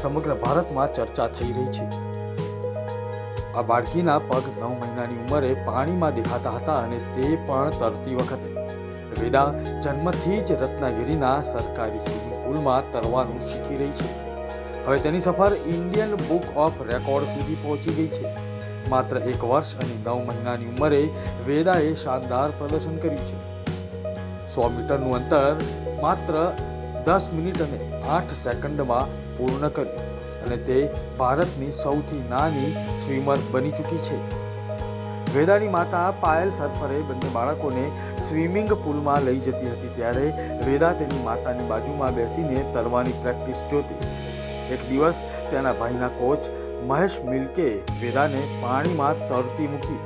સમગ્ર ભારતમાં ચર્ચા થઈ રહી છે. આ બાળકીના પગ નવ મહિનાની ઉંમરે પાણીમાં દેખાતા હતા અને તે પણ તરતી વખતે. વેદા જન્મથી જ રત્નાગીરીના સરકારી સ્વિમિંગ પુલમાં તરવાનું શીખી રહી છે. હવે તેની સફર ઇન્ડિયન બુક ઓફ રેકોર્ડ સુધી પહોંચી ગઈ છે. માત્ર એક વર્ષ અને નવ મહિનાની ઉંમરે વેદાએ શાનદાર પ્રદર્શન કર્યું છે. સો મીટરનું અંતર માત્ર દસ મિનિટ અને આઠ સેકન્ડમાં પૂર્ણ કર્યું અને તે ભારતની સૌથી નાની સ્વિમર બની ચૂકી છે. વેદાની માતા પાયલ સરફરે બંને બાળકોને સ્વિમિંગ પુલમાં લઈ જતી હતી ત્યારે વેદા તેની માતાની બાજુમાં બેસીને તરવાની પ્રેક્ટિસ જોતી. એક દિવસ તેના ભાઈના કોચ મહેશ મિલ્કે વેદાને પાણીમાં તરતી મૂકી.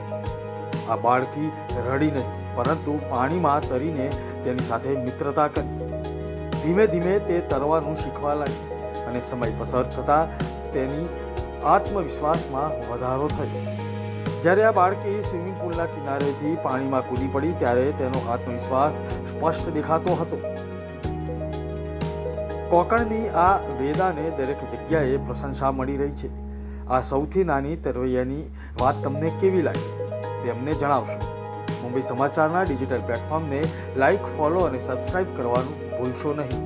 આ બાળકી રડી નહીં, પરંતુ પાણીમાં તરીને તેની સાથે મિત્રતા કરી. ધીમે ધીમે તે તરવાનું શીખવા લાગી અને સમય પસાર થતા તેની આત્મવિશ્વાસમાં વધારો થયો. જ્યારે આ બાળકી સ્વિમિંગ પુલના કિનારેથી પાણીમાં કૂદી પડી, ત્યારે તેનો આત્મવિશ્વાસ સ્પષ્ટ દેખાતો હતો. કોકણની આ વેદાને દરેક જગ્યાએ પ્રશંસા મળી રહી છે. આ સૌથી નાની તરવૈયાની વાત તમને કેવી લાગી? તેમને જણાવશો. મુંબઈ સમાચારના ડિજિટલ પ્લેટફોર્મને લાઇક ફોલો અને સબસ્ક્રાઇબ કરવાનું ભૂલશો નહીં.